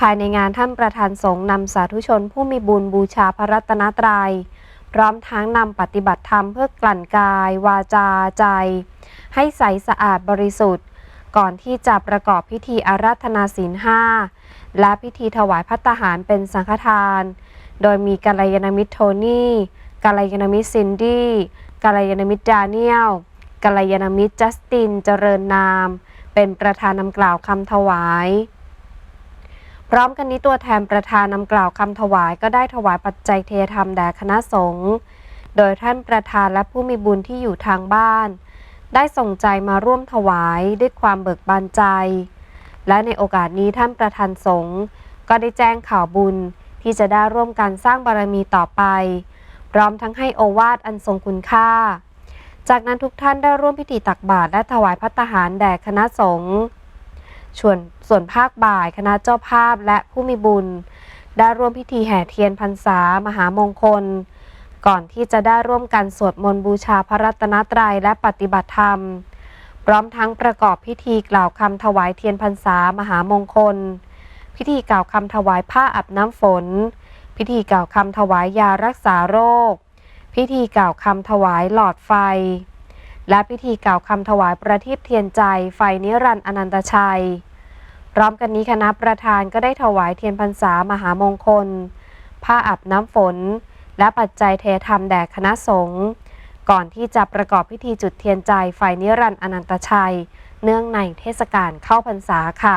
ภายในงานท่านประธานสงฆ์นำสาธุชนผู้มีบุญบูชาพระรัตนตรัย พร้อมทั้งนำปฏิบัติธรรมเพื่อกลั่นกาย วาจาใจ ให้ใสสะอาดบริสุทธิ์ ก่อนที่จะประกอบพิธีอาราธนาศีลห้าและพิธีถวายพัตหารเป็นสังฆทาน โดยมีกัลยาณมิตรโทนี่กัลยาณมิตรซินดี้กัลยาณมิตรดาเนียลกัลยาณมิตรจัสตินเจริญนาม เป็นประธานนำกล่าวคำถวาย พร้อมกันนี้ตัวแทนประธานนำกล่าวคำถวายก็ได้ถวายปัจจัยเทธรรมแด่คณะสงฆ์โดยท่านประธานและผู้มีบุญที่อยู่ทางบ้าน ได้ส่งใจมาร่วมถวายด้วยความเบิกบานใจ และในโอกาสนี้ท่านประธานสงฆ์ก็ได้แจ้งข่าวบุญที่จะได้ร่วมกันสร้างบารมีต่อไป พร้อมทั้งให้โอวาทอันทรงคุณค่า จากนั้นทุกท่านได้ร่วมพิธีตักบาตรและถวายพัตตาหารแด่คณะสงฆ์ ส่วนส่วนภาคบ่ายคณะเจ้าภาพและผู้มีบุญ ได้ร่วมพิธีแห่เทียนพรรษามหามงคล ก่อนที่จะได้ร่วมกันสวดมนต์บูชาพระรัตนตรัยและปฏิบัติธรรม พร้อมทั้งประกอบพิธีกล่าวคำถวายเทียนพรรษามหามงคล พิธีกล่าวคำถวายผ้าอาบน้ำฝน พิธีกล่าวคำถวายยารักษาโรค พิธีกล่าวคำถวายหลอดไฟและพิธีกล่าวคำถวายประทีปเทียนใจไฟนิรันดร์อนันตชัย พร้อมกันนี้คณะประธานก็ได้ถวายเทียนพรรษามหามงคล ผ้าอาบน้ำฝน และปัจจัยเทธรรมแด่คณะสงฆ์ก่อนที่จะประกอบพิธีจุดเทียนใจไฟนิรันดร์อนันตชัย เนื่องในเทศกาลเข้าพรรษาค่ะ